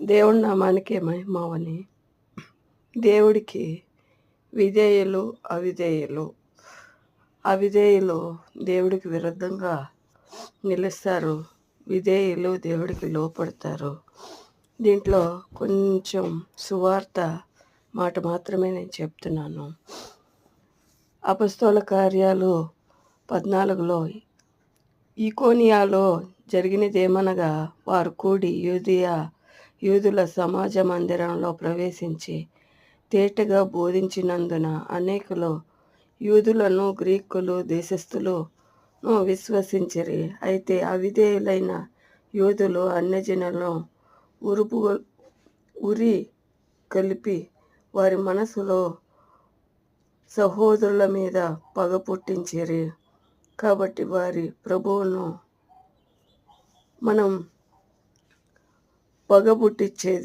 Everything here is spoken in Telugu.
దేవుడి నామానికే మహిమవని దేవుడికి విధేయులు అవిధేయులు అవిధేయులు దేవుడికి విరుద్ధంగా నిలుస్తారు. విధేయులు దేవుడికి లోపడతారు. దీంట్లో కొంచెం సువార్త మాట మాత్రమే నేను చెప్తున్నాను. అపస్తోల కార్యాలు పద్నాలుగులో ఈకోనియాలో జరిగినదేమనగా వారు కూడి యూదియా యూదుల సమాజ మందిరంలో ప్రవేశించి తేటగా బోధించినందున అనేకులు యూదులను గ్రీకులు దేశస్థులు విశ్వసించరి. అయితే అవిధేయులైన యూదులు అన్యజనులను ఉరుపు ఉరి కలిపి వారి మనసులో సహోదరుల మీద పగ పుట్టించిరి. కాబట్టి వారి ప్రభువును మనం పగ పుట్టించేది